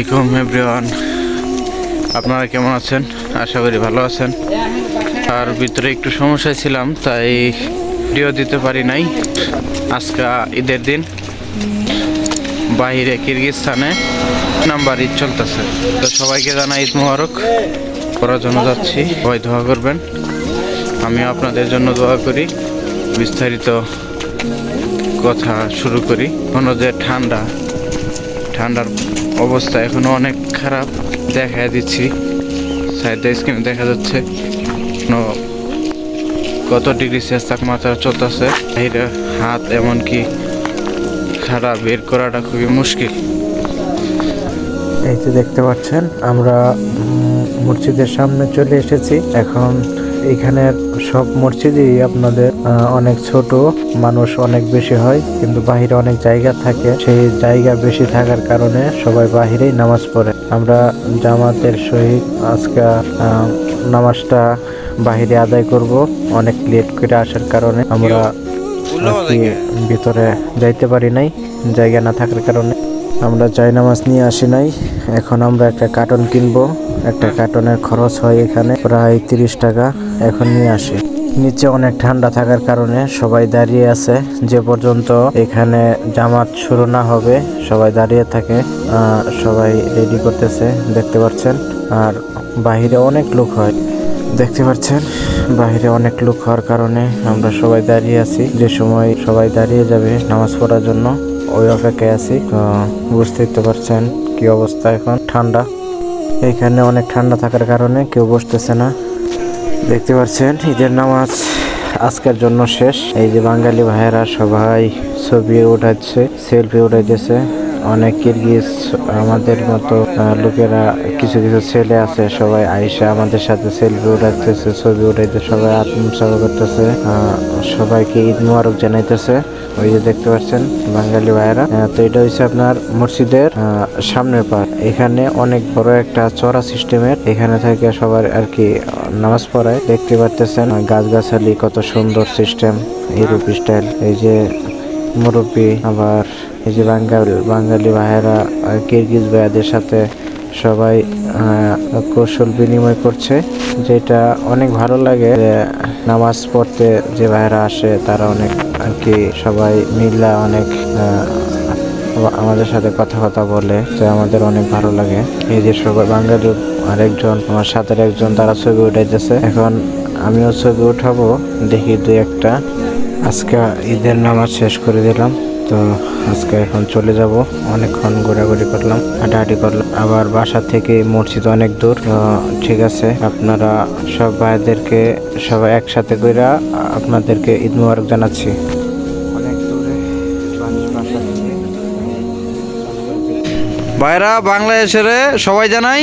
আসসালামাইকুম এভরিওয়ান। আপনারা কেমন আছেন? আশা করি ভালো আছেন। আর ভিতরে একটু সমস্যায় ছিলাম, তাই ভিডিও দিতে পারি নাই। আজকে ঈদের দিন। বাইরে কিরগিস্তানে নাম্বার ঈদ চলতেছে। তো সবাইকে জানা ঈদ মোবারক। করার জন্য যাচ্ছি। সবাই দোয়া করবেন। আমিও আপনাদের জন্য দোয়া করি। বিস্তারিত কথা শুরু করি। কোনো যে ঠান্ডা। ঠান্ডার অবস্থা এখনও অনেক খারাপ। দেখা দিচ্ছি। সাইডে স্ক্রিনে দেখা যাচ্ছে। কত ডিগ্রি সেলসিয়াস তাপমাত্রা চলতেছে। বাইরে হাত এমনকি খারাপ বের করাটা খুবই মুশকিল। এই যে দেখতে পাচ্ছেন, আমরা মসজিদের সামনে চলে এসেছি। এখন এখানে সব মসজিদই আপনাদের অনেক ছোট, মানুষ অনেক বেশি হয়, কিন্তু বাহিরে অনেক জায়গা থাকে। সেই জায়গা বেশি থাকার কারণে সবাই বাহিরেই নামাজ পড়ে। আমরা জামাতের সহিত আজকে নামাজটা বাহিরে আদায় করব, অনেক লেট করে আসার কারণে আমরা ভিতরে যাইতে পারি নাই, জায়গা না থাকার কারণে। আমরা চাই নামাজ নিয়ে আসি নাই, এখন আমরা একটা কার্টন কিনবো। একটা কার্টনের খরচ হয় এখানে, প্রায় তিরিশ টাকা এখন নিয়ে আসি। নিচে অনেক ঠান্ডা থাকার কারণে সবাই দাঁড়িয়ে আছে, যে পর্যন্ত এখানে জামাত শুরু না হবে, সবাই দাঁড়িয়ে থাকে সবাই রেডি করতেছে, দেখতে পাচ্ছেন। আর বাহিরে অনেক লোক হয়। দেখতে পাচ্ছেন বাইরে অনেক লোক হওয়ার কারণে আমরা সবাই দাঁড়িয়ে আছি। যে সময় সবাই দাঁড়িয়ে যাবে নামাজ পড়ার জন্য, ওই অপেক্ষায় আছি। বুঝতেই তো পারছেন কি অবস্থা এখন। ঠান্ডা। এখানে অনেক ঠান্ডা থাকার কারণে কেউ বসতেছে না। দেখতে পাচ্ছেন, ঈদের নামাজ আজকের জন্য শেষ। এই যে বাঙালি ভাইয়েরা সবাই ছবি উঠাচ্ছে, সেলফি উঠাইতেছে। অনেক কিরগিজ আমাদের মতো লোকেরা, কিছু কিছু ছেলে আছে, সবাই আইসা আমাদের সাথে সেলফি উঠাইতেছে ছবি উঠাইতে সবাই আত্মসাহ করতেছে। সবাইকে ঈদ মুবারক জানাইতেছে। ওই যে দেখতে পাচ্ছেন বাঙালি ভাইয়েরা। তো এটা হচ্ছে আপনার মসজিদের সামনের পার এখানে অনেক বড় একটা চড়া সিস্টেমের এখানে থেকে সবার আর কি নামাজ পড়ায়। দেখতে পারতেছেন, গাছগাছালি কত সুন্দর সিস্টেম ইউরোপ স্টাইল এই যে মুরব্বী, আবার এই যে বাঙালি বাঙালি ভাইয়েরা কিরগিজ ভাইয়াদের সাথে সবাই কৌশল বিনিময় করছে, যেটা অনেক ভালো লাগে নামাজ পড়তে যে ভাইয়েরা আসে, তারা অনেক আর কি সবাই মিল্লা অনেক আমাদের সাথে কথা কথা বলে, তো আমাদের অনেক ভালো লাগে। এই যে সবাই বাঙালি আরেকজন, আমার সাথে একজন, তারা ছবি উঠাইতেছে। এখন আমিও ছবি উঠাবো, দেখি দুই একটা। আজকে ঈদের নামাজ শেষ করে দিলাম। তো আজকে এখন চলে যাব। অনেকক্ষণ ঘোরাঘুরি করলাম হাঁটাহাঁটি করলাম। আবার বাসা থেকে মসজিদ অনেক দূর। তো ঠিক আছে আপনারা সব ভাইদেরকে সবাই একসাথে কইরা আপনাদেরকে ঈদ মুবারক জানাচ্ছি। অনেক দূরে ভাইরা বাংলাদেশের সবাই জানাই